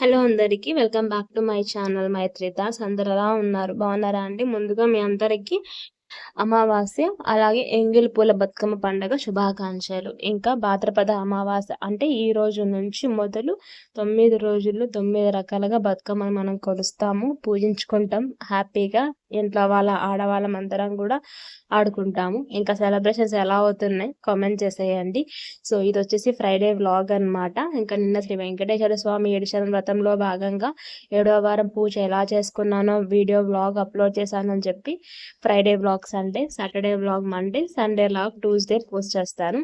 Hello అందరికీ welcome back to my channel మైత్రితాస్ అందరు ఎలా ఉన్నారు? బాగున్నారా అండి? ముందుగా మీ అందరికీ అమావాస్య అలాగే ఎంగిల్ పూల బతుకమ్మ పండుగ శుభాకాంక్షలు. ఇంకా భాద్రపద అమావాస్య అంటే ఈ రోజు నుంచి మొదలు తొమ్మిది రోజులు తొమ్మిది రకాలుగా బతుకమ్మను మనం కొలుస్తాము పూజించుకుంటాం హ్యాపీగా ఇంట్లో వాళ్ళ ఆడవాళ్ళం అందరం కూడా ఆడుకుంటాము. ఇంకా సెలబ్రేషన్స్ ఎలా అవుతున్నాయి కామెంట్ చేసేయండి. సో ఇది వచ్చేసి ఫ్రైడే వ్లాగ్ అన్నమాట. ఇంకా నిన్న శ్రీ వెంకటేశ్వర స్వామి ఏడుశన వ్రతంలో భాగంగా ఏడవ వారం పూజ ఎలా చేసుకున్నానో వీడియో వ్లాగ్ అప్లోడ్ చేశానని చెప్పి Friday vlog Sunday Saturday vlog Monday Sunday vlog Tuesday post చేస్తాను.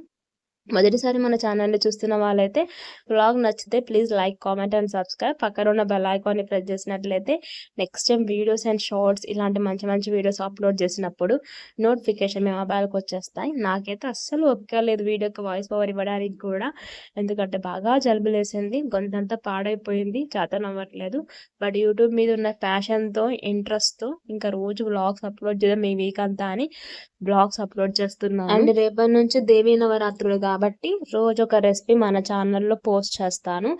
మొదటిసారి మన ఛానల్ని చూస్తున్న వాళ్ళైతే బ్లాగ్ నచ్చితే please like comment and subscribe. పక్కన ఉన్న బెల్ ఐకాన్ని ప్రెస్ చేసినట్లయితే next time videos and shorts ఇలాంటి మంచి మంచి వీడియోస్ అప్లోడ్ చేసినప్పుడు నోటిఫికేషన్ మీ మొబైల్కి వచ్చేస్తాయి. నాకైతే అస్సలు ఓపిక లేదు వీడియోకి వాయిస్ ఓవర్ ఇవ్వడానికి కూడా. ఎందుకంటే బాగా జలుబు లేసింది గొంతంతా పాడైపోయింది చేతనం అవ్వట్లేదు బట్ యూట్యూబ్ మీద ఉన్న ప్యాషన్తో ఇంట్రెస్ట్తో ఇంకా రోజు బ్లాగ్స్ అప్లోడ్ చేద్దాం ఈ వీక్ అంతా అని బ్లాగ్స్ అప్లోడ్ చేస్తున్నాను. అండ్ రేపటి నుంచి దేవీ నవరాత్రులుగా కాబట్టి రోజు ఒక రెసిపీ మన ఛానల్లో పోస్ట్ చేస్తాను.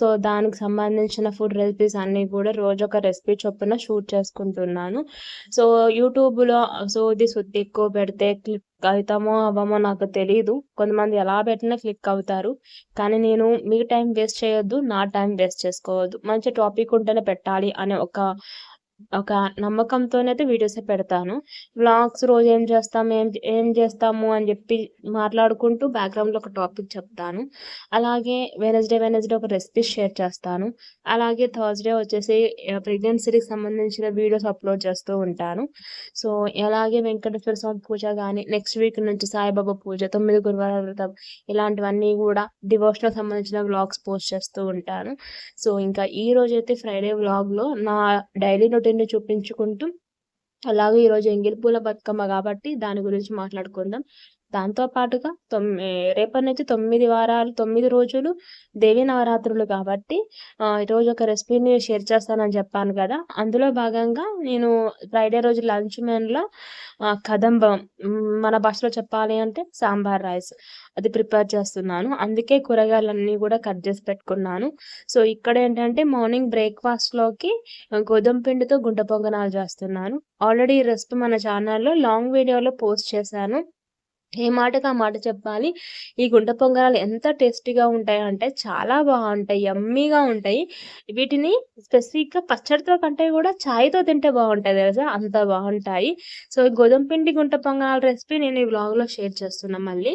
సో దానికి సంబంధించిన ఫుడ్ రెసిపీస్ అన్నీ కూడా రోజు ఒక రెసిపీ చొప్పున షూట్ చేసుకుంటున్నాను. సో యూట్యూబ్లో సో ఇది సుత్తి ఎక్కువ పెడితే క్లిక్ అవుతామో అవ్వమో నాకు తెలియదు కొంతమంది ఎలా పెట్టినా క్లిక్ అవుతారు. కానీ నేను మీ టైం వేస్ట్ చేయొద్దు నా టైం వేస్ట్ చేసుకోవద్దు. మంచి టాపిక్ ఉంటేనే పెట్టాలి అనే ఒక ఒక నమ్మకంతోనైతే వీడియోస్ పెడతాను. వ్లాగ్స్ రోజు ఏం చేస్తాము ఏం ఏం చేస్తాము అని చెప్పి మాట్లాడుకుంటూ బ్యాక్గ్రౌండ్లో ఒక టాపిక్ చెప్తాను. అలాగే వెనస్డే వెనస్డే ఒక రెసిపీ షేర్ చేస్తాను. అలాగే థర్స్డే వచ్చేసి ప్రెగ్నెన్సీకి సంబంధించిన వీడియోస్ అప్లోడ్ చేస్తూ ఉంటాను. సో అలాగే వెంకటేశ్వర స్వామి పూజ కానీ నెక్స్ట్ వీక్ నుంచి సాయిబాబా పూజ తొమ్మిది గురువారాల వ్రతం ఇలాంటివన్నీ కూడా డివోషనల్ సంబంధించిన వ్లాగ్స్ పోస్ట్ చేస్తూ ఉంటాను. సో ఇంకా ఈ రోజైతే ఫ్రైడే వ్లాగ్లో నా డైలీ ఇంపార్టెంట్ చూపించుకుంటూ అలాగే ఈరోజు ఎంగిల్ పూల బతుకమ్మ కాబట్టి దాని గురించి మాట్లాడుకుందాం. దాంతో పాటుగా తొమ్మి రేపటి నుంచి తొమ్మిది వారాలు తొమ్మిది రోజులు దేవి నవరాత్రులు కాబట్టి ఈరోజు ఒక రెసిపీని షేర్ చేస్తానని చెప్పాను కదా. అందులో భాగంగా నేను ఫ్రైడే రోజు లంచ్ మెన్లో కదంబం మన భాషలో చెప్పాలి అంటే సాంబార్ రైస్ అది ప్రిపేర్ చేస్తున్నాను. అందుకే కూరగాయలన్నీ కూడా కట్ చేసి పెట్టుకున్నాను. సో ఇక్కడ ఏంటంటే మార్నింగ్ బ్రేక్ఫాస్ట్లోకి గోధుమ పిండితో గుంట పొంగనాలు చేస్తున్నాను. ఆల్రెడీ ఈ రెసిపీ మన ఛానల్లో లాంగ్ వీడియోలో పోస్ట్ చేశాను. ఏ మాటకు ఆ మాట చెప్పాలి? ఈ గుంట పొంగరాలు ఎంత టేస్టీగా ఉంటాయి అంటే చాలా బాగుంటాయి యమ్మీగా ఉంటాయి. వీటిని స్పెసిఫిక్గా పచ్చడితో కంటే కూడా ఛాయ్తో తింటే బాగుంటాయి తెలుసా? అంత బాగుంటాయి. సో గోధుమ పిండి గుంట పొంగరాల రెసిపీ నేను ఈ వ్లాగ్లో షేర్ చేస్తున్నా మళ్ళీ.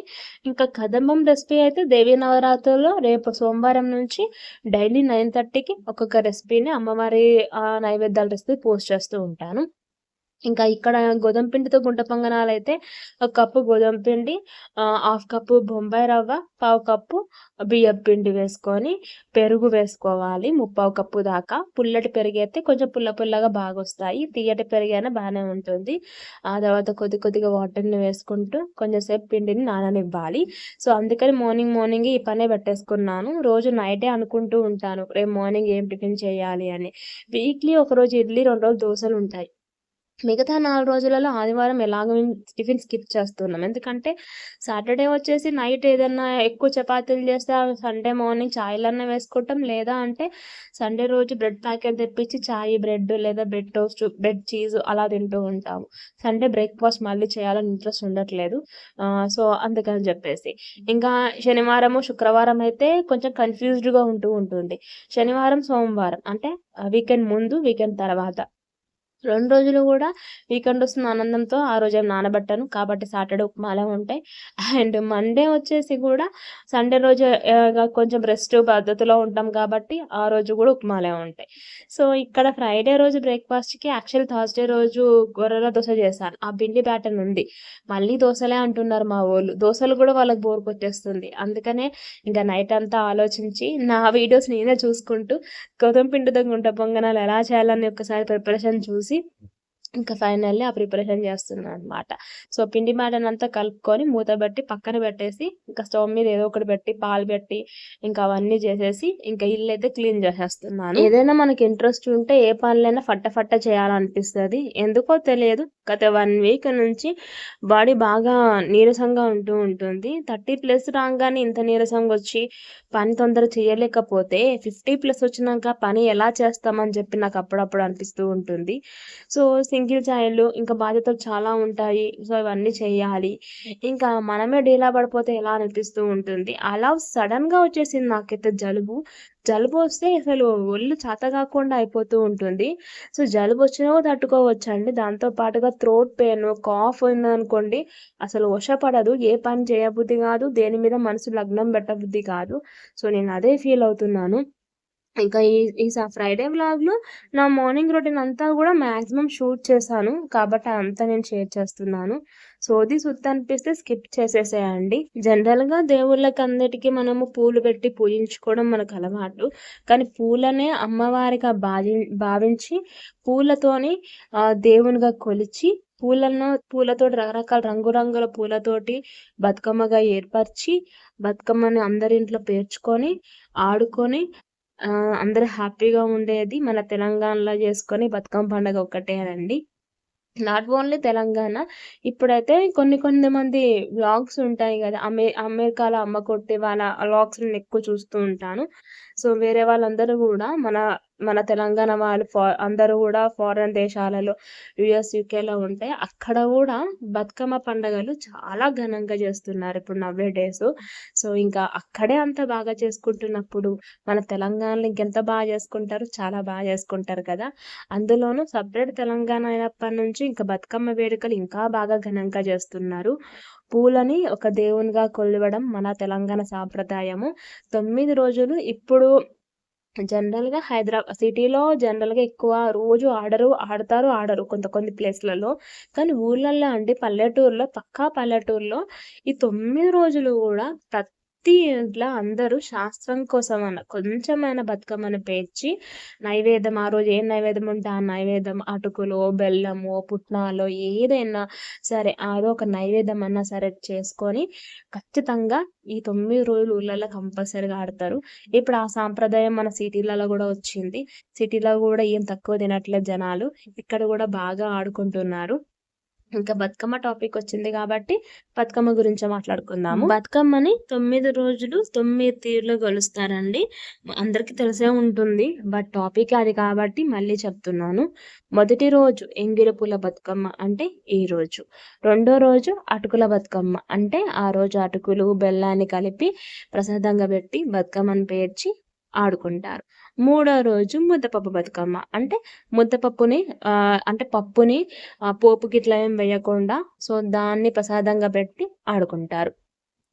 ఇంకా కదంబం రెసిపీ అయితే దేవీ నవరాత్రుల్లో రేపు సోమవారం నుంచి డైలీ నైన్ థర్టీకి ఒక్కొక్క రెసిపీని అమ్మవారి నైవేద్యాల రెసిపీ పోస్ట్ చేస్తూ ఉంటాను. ఇంకా ఇక్కడ గోధుమ పిండితో గుంట పొంగనాలు అయితే ఒక కప్పు గోధుమ పిండి హాఫ్ కప్పు బొంబాయి రవ్వ పావు కప్పు బియ్యం పిండి వేసుకొని పెరుగు వేసుకోవాలి ముప్పావు కప్పు దాకా. పుల్లటి పెరుగు అయితే కొంచెం పుల్ల పుల్లగా బాగా వస్తాయి తీయటి పెరుగు అయినా బాగానే ఉంటుంది. ఆ తర్వాత కొద్ది కొద్దిగా వాటర్ని వేసుకుంటూ కొంచెంసేపు పిండిని నాననివ్వాలి. సో అందుకని మార్నింగ్ మార్నింగ్ ఈ పనే పెట్టేసుకున్నాను. రోజు నైటే అనుకుంటూ ఉంటాను. రేపు మార్నింగ్ ఏం టిఫిన్ చేయాలి అని. వీక్లీ ఒక రోజు ఇడ్లీ రెండు రోజులు దోశలు ఉంటాయి మిగతా నాలుగు రోజులలో ఆదివారం ఎలాగో టిఫిన్ స్కిప్ చేస్తున్నాం. ఎందుకంటే సాటర్డే వచ్చేసి నైట్ ఏదన్నా ఎక్కువ చపాతీలు చేస్తే సండే మార్నింగ్ ఛాయ్లన్నా వేసుకుంటాం. లేదా అంటే సండే రోజు బ్రెడ్ ప్యాకెట్ తెప్పించి చాయ్ బ్రెడ్ లేదా బ్రెడ్ టోస్ట్ బ్రెడ్ చీజ్ అలా తింటూ ఉంటాము. సండే బ్రేక్ఫాస్ట్ మళ్ళీ చేయాలని ఇంట్రెస్ట్ ఉండట్లేదు. సో అందుకని చెప్పేసి. ఇంకా శనివారము శుక్రవారం అయితే కొంచెం కన్ఫ్యూజ్డ్గా ఉంటూ ఉంటుంది. శనివారం సోమవారం అంటే వీకెండ్ ముందు వీకెండ్ తర్వాత. రెండు రోజులు కూడా వీకెండ్ వస్తున్న ఆనందంతో ఆ రోజు ఏం నానబెట్టాను. కాబట్టి సాటర్డే ఉప్మాలే ఉంటాయి అండ్ మండే వచ్చేసి కూడా సండే రోజు కొంచెం రెస్ట్ పద్ధతిలో ఉంటాం కాబట్టి ఆ రోజు కూడా ఉప్మాలే ఉంటాయి. సో ఇక్కడ ఫ్రైడే రోజు బ్రేక్ఫాస్ట్కి యాక్చువల్ థర్స్డే రోజు గొర్రెల దోశ చేశాను. ఆ పిండి ప్యాటర్న్ ఉంది. మళ్ళీ దోశలే అంటున్నారు మా వాళ్ళు. దోశలు కూడా వాళ్ళకి బోర్ కొట్టేస్తుంది. అందుకనే ఇంకా నైట్ అంతా ఆలోచించి నా వీడియోస్ నేనే చూసుకుంటూ గోధుమ పిండితో గుంట పొంగనాలు ఎలా చేయాలని ఒకసారి ప్రిపరేషన్ చూసి చూసి ఇంకా ఫైనల్లీ ఆ ప్రిపరేషన్ చేస్తున్నాను అనమాట సో పిండి అంతా కలుపుకొని మూత పెట్టి పక్కన పెట్టేసి ఇంకా స్టవ్ మీద ఏదో ఒకటి పెట్టి పాలు పెట్టి ఇంకా అవన్నీ చేసేసి ఇంకా ఇల్లు అయితే క్లీన్ చేసేస్తున్నాను. ఏదైనా మనకి ఇంట్రెస్ట్ ఉంటే ఏ పనులైనా ఫట్ట ఫట్ట చేయాలనిపిస్తుంది. ఎందుకో తెలియదు. గత వన్ వీక్ నుంచి బాడీ బాగా నీరసంగా ఉంటూ ఉంటుంది. థర్టీ ప్లస్ రాగానే ఇంత నీరసంగా వచ్చి పని తొందర చేయలేకపోతే ఫిఫ్టీ ప్లస్ వచ్చినాక పని ఎలా చేస్తామని చెప్పి నాకు అప్పుడప్పుడు అనిపిస్తూ ఉంటుంది. సో సింగిల్ చైల్డ్ ఇంకా బాధ్యతలు చాలా ఉంటాయి. సో ఇవన్నీ చేయాలి. ఇంకా మనమే డీలా పడిపోతే ఎలా అనిపిస్తూ ఉంటుంది? అలా సడన్గా వచ్చేసింది నాకైతే జలుబు. జలుబు వస్తే అసలు ఒళ్ళు చేత కాకుండా అయిపోతూ ఉంటుంది. సో జలుబు వచ్చినా తట్టుకోవచ్చు అండి దాంతో పాటుగా థ్రోట్ పెయిన్ కాఫ్ ఉందనుకోండి అసలు వశపడదు. ఏ పని చేయబుద్ధి కాదు. దేని మీద మనసు లగ్నం పెట్టబుద్ధి కాదు. సో నేను అదే ఫీల్ అవుతున్నాను. ఇంకా ఈ ఈ ఫ్రైడే వ్లాగ్లో నా మార్నింగ్ రొటీన్ అంతా కూడా మ్యాక్సిమం షూట్ చేశాను. కాబట్టి అంతా నేను షేర్ చేస్తున్నాను. సోది సుత్తి అనిపిస్తే స్కిప్ చేసేసేయండి. జనరల్గా దేవుళ్ళకి అందరికీ మనము పూలు పెట్టి పూజించుకోవడం మనకు అలవాటు. కానీ పూలనే అమ్మవారిగా భావి భావించి పూలతోని దేవునిగా కొలిచి పూలను పూలతో రకరకాల రంగురంగుల పూలతోటి బతుకమ్మగా ఏర్పరిచి బతుకమ్మని అందరి ఇంట్లో పేర్చుకొని ఆడుకొని అందరూ హ్యాపీగా ఉండేది మన తెలంగాణలో చేసుకొని బతుకమ్మ పండుగ ఒక్కటేనండి నాట్ ఓన్లీ తెలంగాణ ఇప్పుడైతే కొన్ని కొన్ని మంది వ్లాగ్స్ ఉంటాయి కదా అమె అమెరికాలో అమ్మ కొట్టి వాళ్ళ వ్లాగ్స్ నేను ఎక్కువ చూస్తూ ఉంటాను. సో వేరే వాళ్ళందరూ కూడా మన మన తెలంగాణ వాళ్ళు ఫా అందరూ కూడా ఫారెన్ దేశాలలో యుఎస్ యూకేలో ఉంటే అక్కడ కూడా బతుకమ్మ పండుగలు చాలా ఘనంగా చేస్తున్నారు ఇప్పుడు నవ్వే డేస్. సో ఇంకా అక్కడే అంత బాగా చేసుకుంటున్నప్పుడు మన తెలంగాణలో ఇంకెంత బాగా చేసుకుంటారు చాలా బాగా చేసుకుంటారు కదా. అందులోనూ సపరేట్ తెలంగాణ అయినప్పటి నుంచి ఇంకా బతుకమ్మ వేడుకలు ఇంకా బాగా ఘనంగా చేస్తున్నారు. పూలని ఒక దేవునిగా కొలవడం మన తెలంగాణ సాంప్రదాయము. తొమ్మిది రోజులు ఇప్పుడు జనరల్గా హైదరాబాద్ సిటీలో జనరల్గా ఎక్కువ రోజు ఆడరు ఆడతారు ఆడరు కొంత కొన్ని ప్లేస్లలో. కానీ ఊళ్ళల్లో అంటే పల్లెటూరులో పక్కా పల్లెటూరులో ఈ తొమ్మిది రోజులు కూడా ప్రతి ప్రతి ఇంట్లో అందరూ శాస్త్రం కోసం అన్న కొంచెమైనా బతుకమ్మను పేర్చి నైవేద్యం ఆ రోజు ఏం నైవేద్యం ఉంటే ఆ నైవేద్యం అటుకులు బెల్లము పుట్నాలు ఏదైనా సరే అదో ఒక నైవేద్యం అన్నా సరే చేసుకొని ఖచ్చితంగా ఈ తొమ్మిది రోజులు ఊళ్ళల్లో కంపల్సరీగా ఆడతారు. ఇప్పుడు ఆ సాంప్రదాయం మన సిటీలలో కూడా వచ్చింది. సిటీలో కూడా ఏం తక్కువ తినట్లేదు జనాలు. ఇక్కడ కూడా బాగా ఆడుకుంటున్నారు. ఇంకా బతుకమ్మ టాపిక్ వచ్చింది కాబట్టి బతుకమ్మ గురించి మాట్లాడుకుందాము. బతుకమ్మని తొమ్మిది రోజులు తొమ్మిది తీరులో కొలుస్తారండి అందరికీ తెలిసే ఉంటుంది. బట్ టాపిక్ అది కాబట్టి మళ్ళీ చెప్తున్నాను. మొదటి రోజు ఎంగిల పూల బతుకమ్మ అంటే ఈ రోజు. రెండో రోజు అటుకుల బతుకమ్మ అంటే ఆ రోజు అటుకులు బెల్లాన్ని కలిపి ప్రసాదంగా పెట్టి బతుకమ్మను పేర్చి ఆడుకుంటారు. మూడో రోజు ముద్దపప్పు బతుకమ్మ. అంటే ముద్దపప్పుని అంటే పప్పుని పోపు గిట్లా ఏం వేయకుండా సో దాన్ని ప్రసాదంగా పెట్టి ఆడుకుంటారు.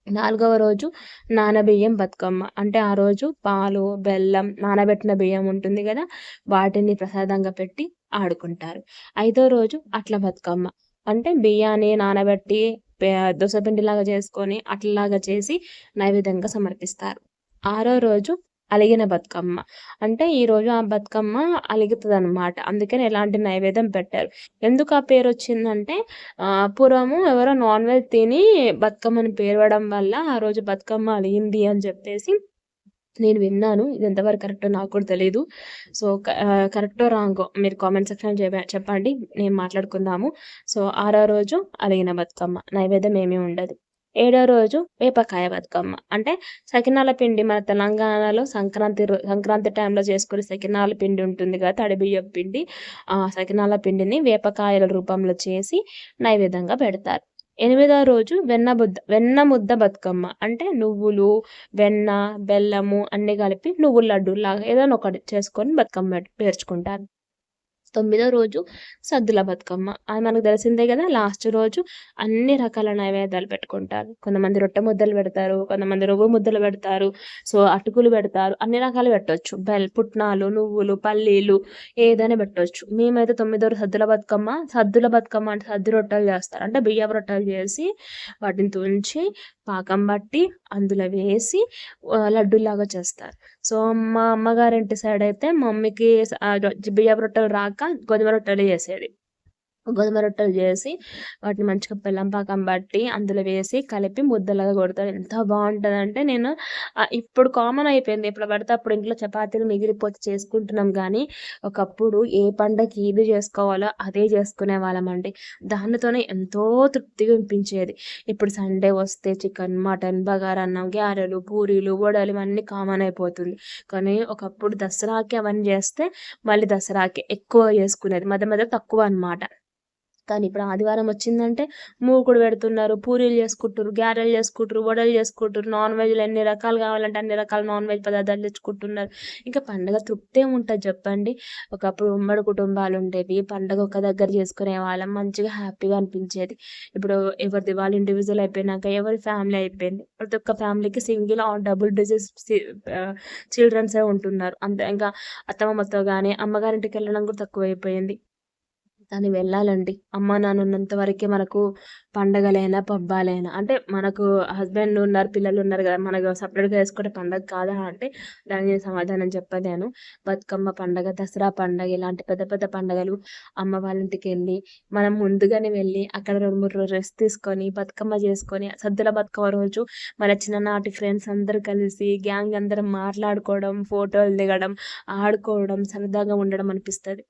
నాలుగవ రోజు నానబియ్యం బతుకమ్మ. అంటే ఆ రోజు పాలు బెల్లం నానబెట్టిన బియ్యం ఉంటుంది కదా వాటిని ప్రసాదంగా పెట్టి ఆడుకుంటారు. ఐదో రోజు అట్ల బతుకమ్మ. అంటే బియ్యాన్ని నానబెట్టి దోసపిండిలాగా చేసుకొని అట్లలాగా చేసి నైవేద్యంగా సమర్పిస్తారు. ఆరో రోజు అలిగిన బతుకమ్మ. అంటే ఈరోజు ఆ బతుకమ్మ అలుగుతుంది అనమాట అందుకని ఎలాంటి నైవేద్యం పెట్టారు. ఎందుకు ఆ పేరు వచ్చిందంటే పూర్వము ఎవరో నాన్ వెజ్ తిని బతుకమ్మని పేరవడం వల్ల ఆ రోజు బతుకమ్మ అలిగింది అని చెప్పేసి నేను విన్నాను. ఇది ఎంతవరకు కరెక్టో నాకు కూడా తెలియదు సో కరెక్టో రాంగో మీరు కామెంట్ సెక్షన్ చెప్పండి. నేను మాట్లాడుకుందాము. సో ఆరో రోజు అలిగిన బతుకమ్మ. నైవేద్యం ఏమీ ఉండదు. ఏడో రోజు వేపకాయ బతుకమ్మ. అంటే సకినాల పిండి మన తెలంగాణలో సంక్రాంతి సంక్రాంతి టైంలో చేసుకునే సకినాల పిండి ఉంటుంది కదా తడిబియ్యం పిండి. ఆ సకినాల పిండిని వేపకాయల రూపంలో చేసి నైవేద్యంగా పెడతారు. ఎనిమిదో రోజు వెన్న బుద్ద వెన్న ముద్ద బతుకమ్మ. అంటే నువ్వులు వెన్న బెల్లము అన్నీ కలిపి నువ్వుల లడ్డు లాగా ఏదైనా ఒకటి చేసుకొని బతుకమ్మ పేర్చుకుంటారు. తొమ్మిదో రోజు సద్దుల బతుకమ్మ. అది మనకు తెలిసిందే కదా లాస్ట్ రోజు అన్ని రకాల నైవేద్యాలు పెట్టుకుంటారు. కొంతమంది రొట్టె ముద్దలు పెడతారు కొంతమంది రొవ్వు ముద్దలు పెడతారు సో అటుకులు పెడతారు అన్ని రకాలు పెట్టవచ్చు బెల్ పుట్నాలు నువ్వులు పల్లీలు ఏదైనా పెట్టవచ్చు మేమైతే తొమ్మిదో సద్దుల బతుకమ్మ సద్దుల బతుకమ్మ అంటే సద్దు రొట్టెలు చేస్తారు. అంటే బియ్యం రొట్టెలు చేసి వాటిని తుంచి పాకం బట్టి అందులో వేసి లడ్డూలాగా చేస్తారు. సో మా అమ్మగారింటి సైడ్ అయితే మమ్మీకి బియ్యం రొట్టెలు రాక గోధుమ రొట్టెలు చేసేది గోధుమ రొట్టెలు చేసి వాటిని మంచిగా బెల్లం పాకం బట్టి అందులో వేసి కలిపి ముద్దలాగా కొడతారు. ఎంత బాగుంటుందంటే నేను ఇప్పుడు కామన్ అయిపోయింది. ఎప్పుడు పడితే అప్పుడు ఇంట్లో చపాతీలు మిగిలిపోతే చేసుకుంటున్నాం కానీ ఒకప్పుడు ఏ పండగకి ఏది చేసుకోవాలో అదే చేసుకునే వాళ్ళమండి దానితోనే ఎంతో తృప్తిగా అనిపించేది. ఇప్పుడు సండే వస్తే చికెన్ మటన్ బగారా అన్నం గ్యారెలు పూరీలు వడలు ఇవన్నీ కామన్ అయిపోతుంది. కానీ ఒకప్పుడు దసరాకి అవన్నీ చేస్తే మళ్ళీ దసరాకి ఎక్కువ చేసుకునేది. మధ్య మధ్య తక్కువ అనమాట కానీ ఇప్పుడు ఆదివారం వచ్చిందంటే మూకుడు పెడుతున్నారు పూరీలు చేసుకుంటారు గ్యారెలు చేసుకుంటారు వడలు చేసుకుంటారు నాన్ వెజ్లు ఎన్ని రకాలు కావాలంటే అన్ని రకాల నాన్ వెజ్ పదార్థాలు తెచ్చుకుంటున్నారు. ఇంకా పండగ తృప్తే ఉంటుంది చెప్పండి? ఒకప్పుడు ఉమ్మడి కుటుంబాలు ఉండేవి పండగ ఒక దగ్గర చేసుకునే వాళ్ళం మంచిగా హ్యాపీగా అనిపించేది. ఇప్పుడు ఎవరిది? వాళ్ళు ఇండివిజువల్ అయిపోయినాక ఎవరి ఫ్యామిలీ అయిపోయింది? ప్రతి ఒక్క ఫ్యామిలీకి సింగిల్ ఆర్ డబుల్ డిజీస్ చిల్డ్రన్సే ఉంటున్నారు. అంతే ఇంకా అత్తమ్మ కానీ అమ్మగారింటికి వెళ్ళడం కూడా తక్కువైపోయింది. కానీ వెళ్ళాలండి. అమ్మ నాన్న ఉన్నంత వరకే మనకు పండగలైనా పబ్బాలైనా అంటే మనకు హస్బెండ్ ఉన్నారు పిల్లలు ఉన్నారు కదా మనకు సపరేట్గా వేసుకుంటే పండగ కాదా అంటే దానికి నేను సమాధానం చెప్పలేను. బతుకమ్మ పండగ దసరా పండగ ఇలాంటి పెద్ద పెద్ద పండగలు అమ్మ వాళ్ళ ఇంటికి వెళ్ళి మనం ముందుగానే వెళ్ళి అక్కడ రెండు మూడు రోజులు రెస్ట్ తీసుకొని బతుకమ్మ చేసుకొని సద్దుల బతుకమ్మ రోజు మన చిన్ననాటి ఫ్రెండ్స్ అందరు కలిసి గ్యాంగ్ అందరం మాట్లాడుకోవడం ఫోటోలు దిగడం ఆడుకోవడం సరదాగా ఉండడం అనిపిస్తుంది.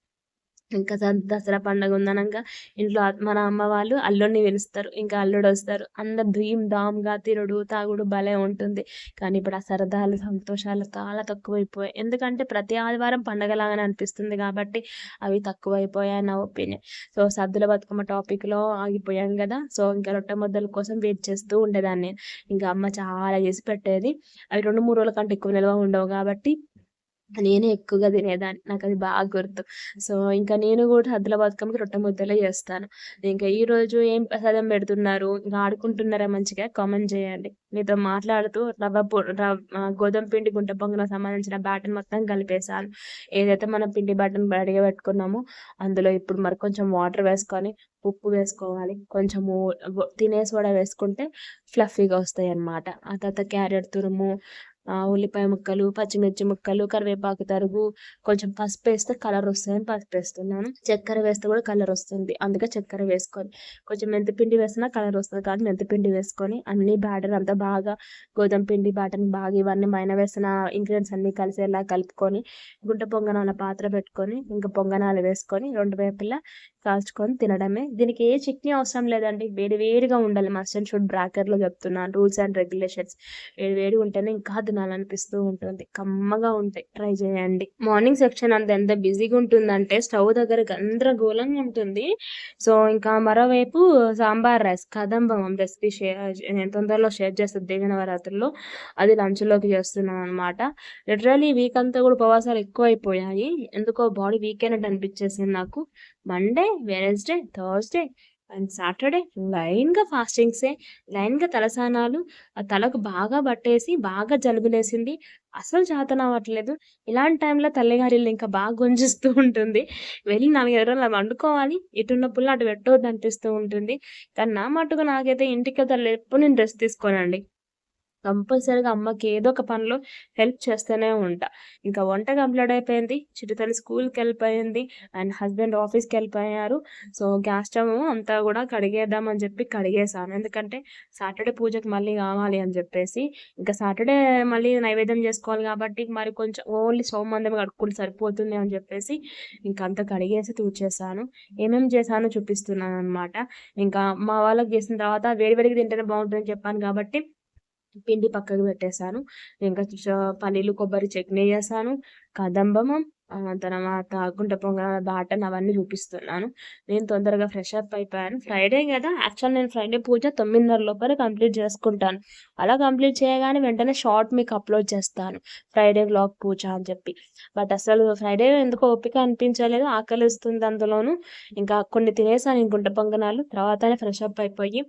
ఇంకా దసరా పండుగ ఉందనగా ఇంట్లో మన అమ్మ వాళ్ళు అల్లుడిని పిలుస్తారు. ఇంకా అల్లుడు వస్తారు. అందరు ధూమ్ ధామ్గా తిరుడు తాగుడు భలే ఉంటుంది. కానీ ఇప్పుడు ఆ సరదాలు సంతోషాలు చాలా తక్కువైపోయాయి. ఎందుకంటే ప్రతి ఆదివారం పండగలాగానే అనిపిస్తుంది కాబట్టి అవి తక్కువైపోయాయి నా ఒపీనియన్. సో సద్దుల బతుకమ్మ టాపిక్లో ఆగిపోయాం కదా. సో ఇంకా రొట్టె ముద్దల కోసం వెయిట్ చేస్తూ ఉండేదాన్ని. ఇంకా అమ్మ చాలా చేసి పెట్టేది. అవి రెండు మూడు రోజుల కంటే ఎక్కువ నిల్వ ఉండవు కాబట్టి నేనే ఎక్కువగా తినేదాన్ని. నాకు అది బాగా గుర్తు. సో ఇంకా నేను కూడా హద్దుల బతుకమ్మకి రొట్టె ముద్దలే చేస్తాను. ఇంకా ఈరోజు ఏం ప్రసాదం పెడుతున్నారు? ఇంకా ఆడుకుంటున్నారా మంచిగా? కామెంట్ చేయండి. మీతో మాట్లాడుతూ రవ్వ గోధుమ పిండి గుంట పొంగన సంబంధించిన బ్యాటన్ మొత్తం కలిపేశాను. ఏదైతే మనం పిండి బ్యాటన్ రెడీగా పెట్టుకున్నామో అందులో ఇప్పుడు మరి కొంచెం వాటర్ వేసుకొని ఉప్పు వేసుకోవాలి. కొంచెము తినే సోడా వేసుకుంటే ఫ్లఫీగా వస్తాయి అన్నమాట ఆ తర్వాత క్యారెట్ తురుము ఉల్లిపాయ ముక్కలు పచ్చిమిర్చి ముక్కలు కరివేపాకు తరుగు కొంచెం పసుపు వేస్తే కలర్ వస్తుందని పసుపు వేస్తున్నాను చక్కెర వేస్తే కూడా కలర్ వస్తుంది. అందుకే చక్కెర వేసుకొని కొంచెం మెంతిపిండి వేసినా కలర్ వస్తుంది కాదు మెంతిపిండి వేసుకొని అన్ని బ్యాటర్ అంతా బాగా గోధుమ పిండి బ్యాటర్ బాగా ఇవన్నీ మైన వేసిన ఇంగ్రీడియంట్స్ అన్ని కలిసేలా కలుపుకొని గుంట పొంగనాల పాత్ర పెట్టుకొని ఇంకా పొంగనాలు వేసుకొని రెండు వేపులా కాల్చుకొని తినడమే. దీనికి ఏ చట్నీ అవసరం లేదండి. వేడి వేడిగా ఉండాలి. మస్ట్ అండ్ షుడ్ బ్రాకెట్లో చెప్తున్నాను రూల్స్ అండ్ రెగ్యులేషన్స్. వేడి వేడి ఉంటేనే ఇంకా తినాలనిపిస్తూ ఉంటుంది. కమ్మగా ఉంటాయి. ట్రై చేయండి. మార్నింగ్ సెక్షన్ అంత ఎంత బిజీగా ఉంటుందంటే స్టవ్ దగ్గర గందరగోళంగా ఉంటుంది. సో ఇంకా మరోవైపు సాంబార్ రైస్ కదంబం రెసిపీ షేర్ నేను తొందరలో షేర్ చేస్తుంది దేవి అది లంచ్లోకి చేస్తున్నాను అనమాట లిటరలీ వీక్ అంతా కూడా ఉపవాసాలు ఎక్కువ అయిపోయాయి ఎందుకో బాడీ వీక్ అయినట్టు అనిపించేసింది నాకు. Monday Wednesday Thursday and Saturday లైన్గా ఫాస్టింగ్సే లైన్గా తలసానాలు తలకు బాగా పట్టేసి బాగా జలుబులేసింది. అసలు చేతన అవ్వట్లేదు ఇలాంటి టైంలో తల్లిగారిల్లు ఇంకా బాగా గుంజిస్తూ ఉంటుంది. వెళ్ళి నాకు ఎవరైనా వండుకోవాలి. ఇటున్న పుల్ల అటు పెట్టవద్దు అనిపిస్తూ ఉంటుంది. కానీ నా మటుకు నాకైతే ఇంటికి వెళ్తే ఎప్పుడు నేను డ్రెస్ తీసుకోనండి. కంపల్సరీగా అమ్మకి ఏదో ఒక పనిలో హెల్ప్ చేస్తూనే ఉంటా. ఇంకా వంట కంప్లీట్ అయిపోయింది. చిట్టుతల్లి స్కూల్కి వెళ్ళిపోయింది. అండ్ హస్బెండ్ ఆఫీస్కి వెళ్ళిపోయారు. సో గ్యాస్ స్టవ్ అంతా కూడా కడిగేద్దామని చెప్పి కడిగేసాను ఎందుకంటే సాటర్డే పూజకి మళ్ళీ కావాలి అని చెప్పేసి. ఇంకా సాటర్డే మళ్ళీ నైవేద్యం చేసుకోవాలి కాబట్టి మరి కొంచెం ఓన్లీ సోమందం కడుక్కుంటే సరిపోతుంది అని చెప్పేసి ఇంకా అంతా కడిగేసి తూచేసాను ఏమేమి చేశానో చూపిస్తున్నాను అనమాట ఇంకా మా వాళ్ళకి చేసిన తర్వాత వేడివేడికి తింటేనే బాగుంటుందని చెప్పాను కాబట్టి పిండి పక్కకు పెట్టేశాను. ఇంకా పల్లీలు కొబ్బరి చట్నీ చేశాను. కదంబము తర్వాత గుంట పొంగల బాటన్ అవన్నీ చూపిస్తున్నాను. నేను తొందరగా ఫ్రెష్ అప్ అయిపోయాను. ఫ్రైడే కదా యాక్చువల్ నేను ఫ్రైడే పూజ తొమ్మిదిన్నర లోపల కంప్లీట్ చేసుకుంటాను. అలా కంప్లీట్ చేయగానే వెంటనే షార్ట్ మీకు అప్లోడ్ చేస్తాను. ఫ్రైడే వ్లాగ్ పూజ అని చెప్పి. బట్ అసలు ఫ్రైడే ఎందుకో ఓపిక అనిపించలేదు ఆకలిస్తుంది అందులోను. ఇంకా కొన్ని తినేసాను గుంట పొంగనాలు తర్వాతనే ఫ్రెష్ అప్ అయిపోయి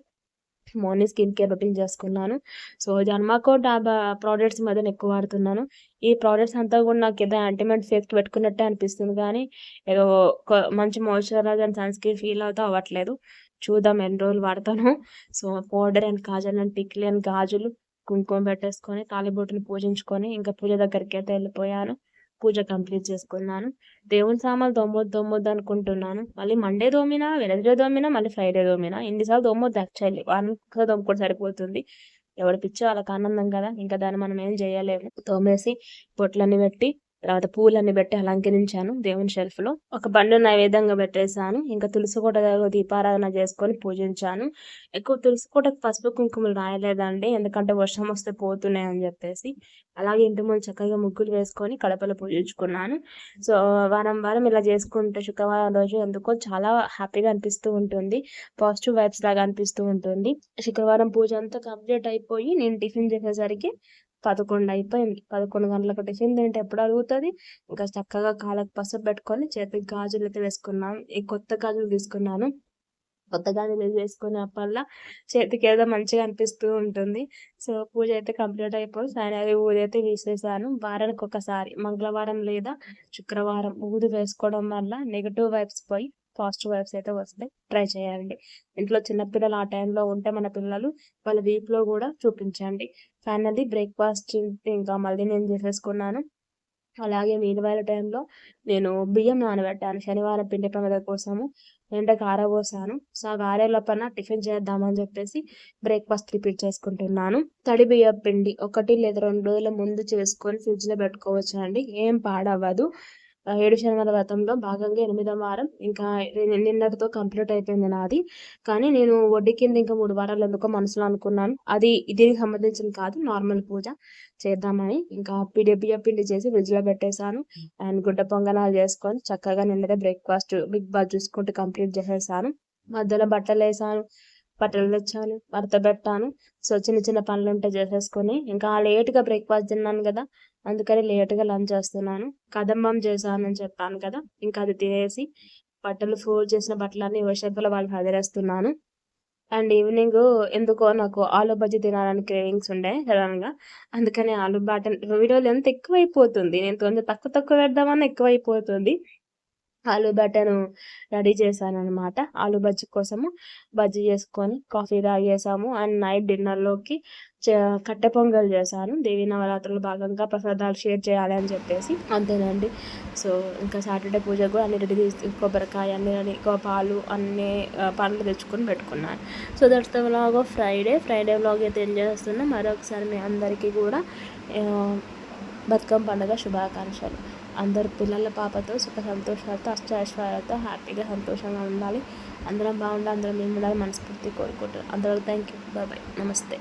మార్నింగ్ స్కిన్ కేర్ రొటీన్ చేసుకున్నాను. సో జన్మాకో డాబా ప్రోడక్ట్స్ మధ్యన ఎక్కువ వాడుతున్నాను. ఈ ప్రోడక్ట్స్ అంతా కూడా నాకు ఏదో యాంటీమెంట్ ఫేస్ పెట్టుకున్నట్టే అనిపిస్తుంది కానీ ఏదో మంచి moisturiser and sunscreen feel అవుతా అవ్వట్లేదు. చూద్దాం ఎన్ని రోజులు వాడతాను. So powder and Kajal and టిక్లీ అండ్ గాజులు కుంకుమ పెట్టేసుకొని తాలిబొట్టుని పూజించుకొని ఇంకా పూజ దగ్గరికి అయితే వెళ్ళిపోయాను. పూజ కంప్లీట్ చేసుకున్నాను. దేవుని సామాన్లు దొమ్మొద్దు దొమ్మొద్దు అనుకుంటున్నాను. మళ్ళీ మండే దోమినా వెనస్డే దోమినా మళ్ళీ ఫ్రైడే దోమినా. ఎన్నిసార్లు దొమ్మొద్దు యాక్చువల్లీ వారం దొమ్ముకుంటే సరిపోతుంది. ఎవరి పిచ్చో వాళ్ళకి ఆనందం కదా. ఇంకా దాన్ని మనం ఏం చేయలేము. తోమేసి పొట్లన్నీ పెట్టి తర్వాత పూలన్నీ పెట్టి అలంకరించాను దేవుని షెల్ఫ్లో. ఒక బండు నైవేద్యంగా పెట్టేశాను. ఇంకా తులసి కోట దీపారాధన చేసుకొని పూజించాను. ఎక్కువ తులసి కోటకు పసుపు కుంకుమలు రాయలేదండి. ఎందుకంటే వర్షం వస్తే పోతున్నాయి అని చెప్పేసి. అలాగే ఇంటి ముందు చక్కగా ముగ్గులు వేసుకొని కడపలో పూజించుకున్నాను. సో వారం వారం ఇలా చేసుకుంటే శుక్రవారం రోజు ఎందుకో చాలా హ్యాపీగా అనిపిస్తూ ఉంటుంది. పాజిటివ్ వైబ్స్ లాగా అనిపిస్తూ ఉంటుంది. శుక్రవారం పూజ అంతా కంప్లీట్ అయిపోయి నేను టిఫిన్ చేసేసరికి పదకొండు అయిపోయింది పదకొండు గంటలకు టిఫిన్ తింటే ఎప్పుడు అడుగుతుంది? ఇంకా చక్కగా కాళ్ళకి పసుపు పెట్టుకొని చేతికి గాజులు అయితే వేసుకున్నాను ఈ కొత్త గాజులు తీసుకున్నాను. కొత్త గాజులు వేసుకునే అప్పల్లా చేతికి ఏదో మంచిగా అనిపిస్తూ ఉంటుంది. సో పూజ అయితే కంప్లీట్ అయిపోయి సాయంత్రం ఊది అయితే వేసేసాను వారానికి ఒకసారి మంగళవారం లేదా శుక్రవారం ఊది వేసుకోవడం వల్ల నెగిటివ్ వైబ్స్ పోయి పాజిటివ్ వైబ్స్ అయితే వస్తాయి. ట్రై చేయండి. ఇంట్లో చిన్నపిల్లలు ఆ టైంలో ఉంటే మన పిల్లలు వాళ్ళ వీక్లో కూడా చూపించండి. ఫైనల్లీ బ్రేక్ఫాస్ట్ ఇంకా మళ్ళీ నేను చేసేసుకున్నాను. అలాగే మీనవాళ్ళ టైంలో నేను బియ్యం నానబెట్టాను. శనివారం పిండి పండుగ కోసము ఎండకు కారబోసాను. సో ఆ ఆరేలోపన టిఫిన్ చేద్దామని చెప్పేసి బ్రేక్ఫాస్ట్ రిపీట్ చేసుకుంటున్నాను. తడి బియ్యం పిండి ఒకటి లేదా రెండు రోజుల ముందు చేసుకొని ఫ్రిడ్జ్లో పెట్టుకోవచ్చు అండి ఏం పాడవ్వదు. ఏడు శనివార వ్రతంలో భాగంగా ఎనిమిదో వారం ఇంకా నిన్నటితో కంప్లీట్ అయిపోయింది నాది. కానీ నేను వడ్డీ కింద ఇంకా మూడు వారాలు ఎందుకో మనసులో అనుకున్నాను. అది దీనికి సంబంధించిన కాదు నార్మల్ పూజ చేద్దామని ఇంకా పిడి బియ్య పిండి చేసి ఫ్రిడ్జ్లో పెట్టేశాను. అండ్ గుడ్డ పొంగనాలు చేసుకొని చక్కగా నిన్నదే బ్రేక్ఫాస్ట్ బిగ్ బాస్ చూసుకుంటూ కంప్లీట్ చేసేసాను. మధ్యలో బట్టలు వేసాను బట్టలు తెచ్చాను మడత పెట్టాను. సో చిన్న చిన్న పనులు ఉంటే చేసేసుకొని ఇంకా లేట్గా బ్రేక్ఫాస్ట్ తిన్నాను కదా అందుకని లేట్గా లంచ్ చేస్తున్నాను. కదంబం చేశానని చెప్పాను కదా ఇంకా అది తినేసి బట్టలు ఫోల్డ్ చేసిన బట్టలన్నీ వర్షంలో వాళ్ళు హదిరేస్తున్నాను అండ్ ఈవినింగ్ ఎందుకో నాకు ఆలు బజ్జీ తినాలని క్రేవింగ్స్ ఉండే సడన్గా. అందుకని ఆలు బాటన్ వీడియోలు ఎంత ఎక్కువైపోతుంది. నేను కొంచెం తక్కువ తక్కువ పెడదామని ఎక్కువైపోతుంది. ఆలు బట్టను రెడీ చేశాను అనమాట ఆలు బజ్జీ కోసము బజ్జీ చేసుకొని కాఫీ తాగేసాము. అండ్ నైట్ డిన్నర్లోకి కట్టె పొంగల్ చేశాను. దేవి నవరాత్రులు భాగంగా ప్రసాదాలు షేర్ చేయాలి అని చెప్పేసి. అంతేనండి. సో ఇంకా సాటర్డే పూజ కూడా అన్ని రెడీ కొబ్బరికాయ అన్ని పాలు అన్ని పండ్లు తెచ్చుకొని పెట్టుకున్నాను. So that's the vlog of Friday. Friday vlog అయితే ఎంజాయ్ చేస్తున్నా మరొకసారి మీ అందరికీ కూడా బతుకమ్మ పండుగ శుభాకాంక్షలు. అందరు పిల్లల పాపతో సుఖ సంతోషాలతో అష్టైశ్వర్యాలతో హ్యాపీగా సంతోషంగా ఉండాలి. అందరం బాగుండాలి అందరం మేము ఉండాలి మనస్ఫూర్తి కోరుకుంటున్నాం. అందరూ థ్యాంక్ యూ బాయ్ బాయ్ నమస్తే.